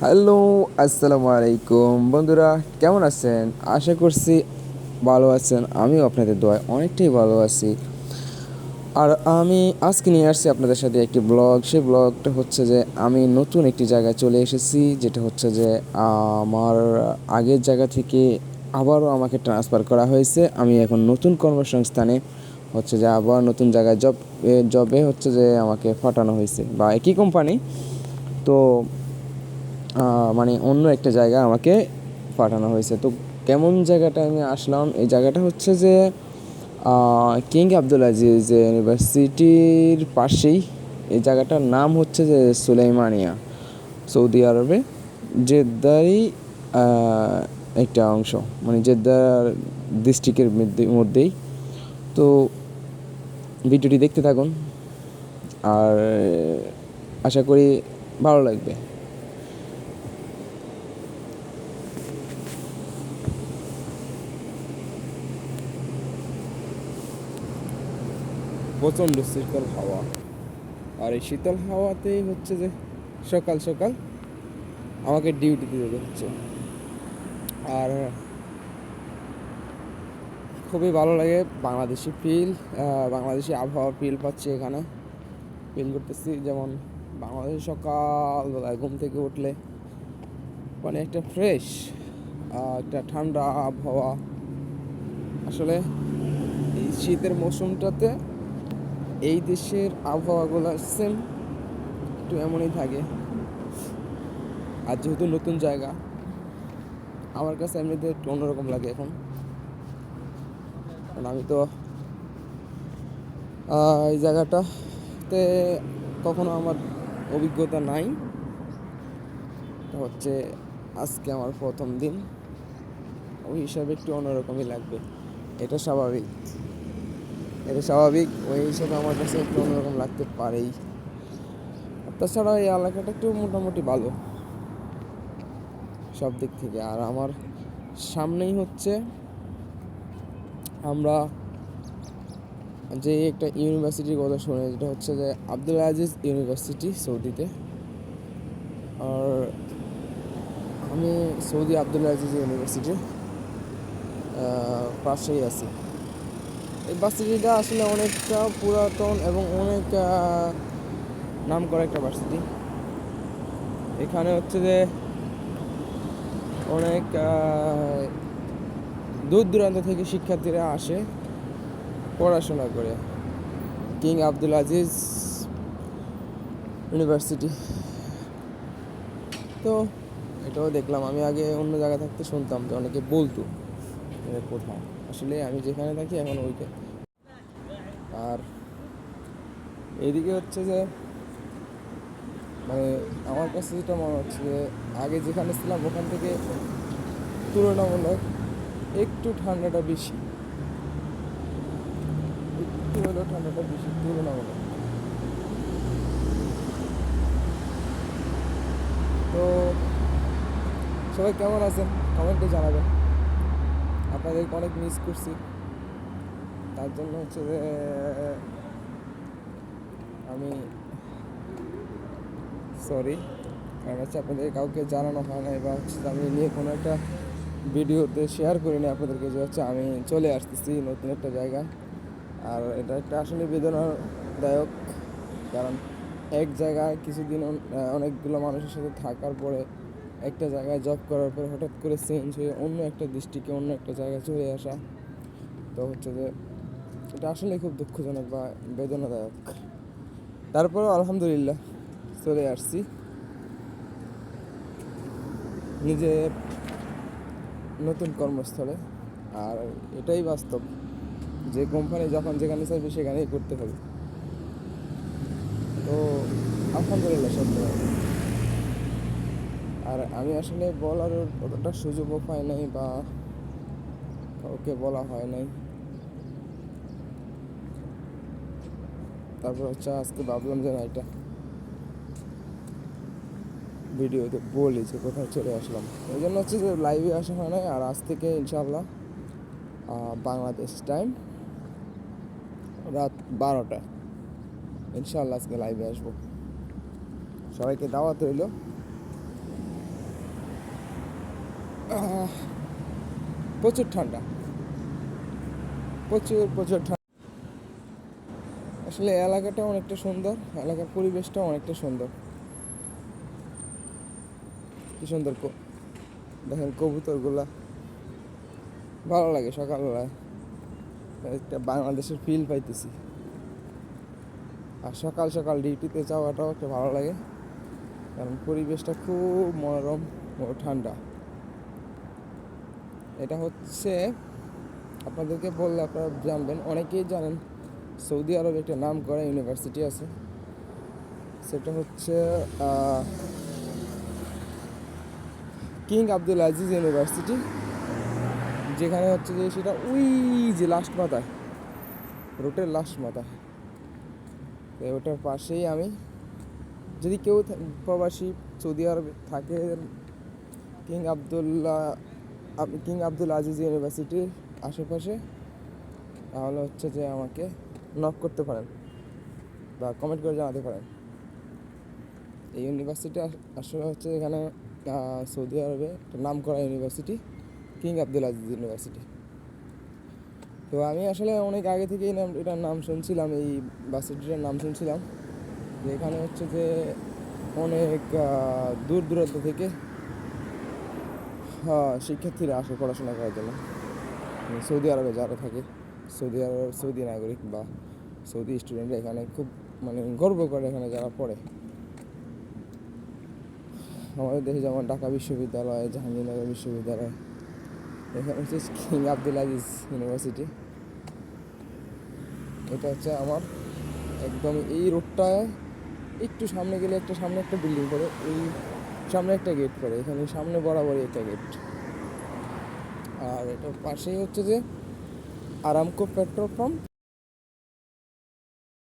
Hello, আসসালামু আলাইকুম। বন্ধুরা, কেমন আছেন? আশা করছি ভালো আছেন। আমিও আপনাদের দোয়ায় অনেকটাই ভালো আছি। আর আমি আজকে নিয়ে আসছি আপনাদের সাথে একটি ব্লগ। সেই ব্লগটা হচ্ছে যে, আমি নতুন একটি জায়গায় চলে এসেছি। যেটা হচ্ছে যে, আমার আগের জায়গা থেকে আবারও আমাকে ট্রান্সফার করা হয়েছে। আমি এখন নতুন কর্মসংস্থানে হচ্ছে যে, আবার নতুন জায়গায় জব জবে হচ্ছে যে, আমাকে ফাটানো হয়েছে। বা একই কোম্পানি তো মানে অন্য একটা জায়গা আমাকে পাঠানো হয়েছে। তো কেমন জায়গাটা আমি আসলাম? এই জায়গাটা হচ্ছে যে কিং আব্দুল আজিজ ইউনিভার্সিটির পাশেই। এই জায়গাটার নাম হচ্ছে যে সুলাইমানিয়া, সৌদি আরবে। জেদ্দারই একটা অংশ মানে জেদ্দার ডিস্ট্রিক্টের মধ্যে- মধ্যেই। তো ভিডিওটি দেখতে থাকুন। আর আশা করি ভালো লাগবে। প্রচণ্ড শীতল হাওয়া। আর এই শীতল হাওয়াতেই হচ্ছে যে সকাল সকাল আমাকে ডিউটিতে যেতে হচ্ছে। আর খুবই ভালো লাগে বাংলাদেশি ফিল বাংলাদেশি আবহাওয়া ফিল পাচ্ছি এখানে। ফিল করতেছি যেমন বাংলাদেশে সকালবেলায় ঘুম থেকে উঠলে মানে একটা ফ্রেশ একটা ঠান্ডা আবহাওয়া। আসলে এই শীতের মৌসুমটাতে এই দেশের আবহাওয়াগুলো সেম একটু এমনই থাকে। আর যেহেতু নতুন জায়গা, আমার কাছে এমনিতে একটু অন্যরকম লাগে এখন। কারণ আমি তো এই জায়গাটাতে কখনো আমার অভিজ্ঞতা নাই। হচ্ছে আজকে আমার প্রথম দিন। ওই হিসাবে একটু অন্যরকমই লাগবে। এটা স্বাভাবিক। এটা স্বাভাবিক। ওই হিসাবে আমার কাছে একটু অন্যরকম লাগতে পারেই। তাছাড়া এই এলাকাটা একটু মোটামুটি ভালো। সব দিক থেকে। আর আমার সামনেই হচ্ছে আমরা যে একটা ইউনিভার্সিটির কথা শুনে, যেটা হচ্ছে যে আব্দুল আজিজ ইউনিভার্সিটি সৌদিতে। আর আমি সৌদি আব্দুল আজিজ ইউনিভার্সিটির পাশেই আছি। এই ভার্সিটিটা আসলে অনেকটা পুরাতন এবং অনেক নাম করা একটা ভার্সিটি এখানে হচ্ছে যে অনেক দূর দূরান্ত থেকে শিক্ষার্থীরা আসে পড়াশোনা করে। King Abdul Aziz University. তো এটাও দেখলাম, আমি আগে অন্য জায়গায় থাকতে শুনতাম যে অনেকে বলতো এটা কোথায়। আসলে আমি যেখানে থাকি এখন ওইটা আর এইদিকে হচ্ছে যে মানে আমার কাছে যেটা মনে হচ্ছে যে, আগে যেখানে ছিলাম ওখান থেকে তুলনামূলক একটু ঠান্ডাটা বেশি। একটু হলেও ঠান্ডাটা বেশি তুলনামূলক। তো সবাই কেমন আছেন? কমেন্টে জানাবেন। আপনাদেরকে অনেক মিস করছি। তার জন্য হচ্ছে যে, আমি সরি কারণ হচ্ছে আপনাদের কাউকে জানানো হয় না বা হচ্ছে আমি নিয়ে কোনো একটা ভিডিওতে শেয়ার করিনি আপনাদেরকে, যে হচ্ছে আমি চলে আসতেছি নতুন একটা জায়গা আর এটা একটা আসলে বেদনাদায়ক, কারণ এক জায়গায় কিছুদিন অন- অনেকগুলো মানুষের সাথে থাকার পরে একটা জায়গায় জব করার পর হঠাৎ করে চেঞ্জ হয়ে অন্য একটা ডিস্ট্রিক্টে অন্য একটা জায়গায় চলে আসা। তো হচ্ছে যে, এটা আসলে খুব দুঃখজনক বা বেদনাদায়ক। তারপরেও আলহামদুলিল্লাহ চলে আসছি। নিজে নতুন কর্মস্থলে। আর এটাই বাস্তব, যে কোম্পানি যখন যেখানে চাইবে সেখানেই করতে হবে। তো আলহামদুলিল্লাহ সব আমি আসলে বলার অতটা সুযোগও পাই নাই বা কাউকে বলা হয় নাই। তারপর হচ্ছে আজকে ভাবলাম যে না এটা ভিডিওতে বলি যে কোথায় চলে আসলাম। ওই জন্য হচ্ছে যে লাইভে আসা হয় নাই, আর আজ থেকে ইনশাল্লাহ বাংলাদেশ টাইম রাত বারোটা ইনশাল্লাহ আজকে লাইভে আসব। সবাইকে দাওয়াত রইল। প্রচুর ঠান্ডা। প্রচুর প্রচুর ঠান্ডা। আসলে এলাকাটা অনেকটা সুন্দর, এলাকার পরিবেশটা অনেকটা সুন্দর। কি সুন্দর দেখেন কবুতরগুলা। ভালো লাগে সকালবেলায়। একটা বাংলাদেশের ফিল পাইতেছি। আর সকাল সকাল ডিউটিতে যাওয়াটাও একটা ভালো লাগে। কারণ পরিবেশটা খুব মনোরম ও ঠান্ডা। এটা হচ্ছে আপনাদেরকে বললে আপনারা জানবেন, অনেকেই জানেন সৌদি আরবে একটা নাম করা ইউনিভার্সিটি আছে। সেটা হচ্ছে কিং আব্দুল আজিজ ইউনিভার্সিটি, যেখানে হচ্ছে যে সেটা ওই যে লাস্ট মাথায়, রোটের লাস্ট মাথায়। তো ওটার পাশেই আমি, যদি কেউ প্রবাসী সৌদি আরবে থাকে, কিং আবদুল্লাহ আব- কিং আব্দুল আজিজ ইউনিভার্সিটির আশেপাশে, তাহলে হচ্ছে যে আমাকে নক করতে পারেন বা কমেন্ট করে জানাতে পারেন। এই ইউনিভার্সিটি আসলে হচ্ছে এখানে সৌদি আরবে নাম করা university, King Abdul Aziz University. তো আমি আসলে অনেক আগে থেকেই নাম, এটার নাম শুনছিলাম, এই ভার্সিটিটার নাম শুনছিলাম। যে এখানে হচ্ছে যে অনেক দূর দূরান্ত থেকে শিক্ষার্থীরা আসে, পড়াশোনা করার জন্য। মানে সৌদি আরবে যারা থাকে, সৌদি আরব, সৌদি নাগরিক বা সৌদি স্টুডেন্টরা এখানে খুব মানে গর্ব করে এখানে যারা পড়ে। আমাদের দেশে যেমন ঢাকা বিশ্ববিদ্যালয়, জাহাঙ্গীরনগর বিশ্ববিদ্যালয়, এখানে হচ্ছে কিং আব্দুল আজিজ ইউনিভার্সিটি এটা হচ্ছে আমার একদম এই রোডটায় একটু সামনে গেলে একটা সামনে একটা বিল্ডিং পড়ে এই সামনে একটা গেট পড়ে, এখানে সামনে বরাবরই একটা গেট আর এটার পাশেই হচ্ছে যে আরামকো পেট্রোল পাম্প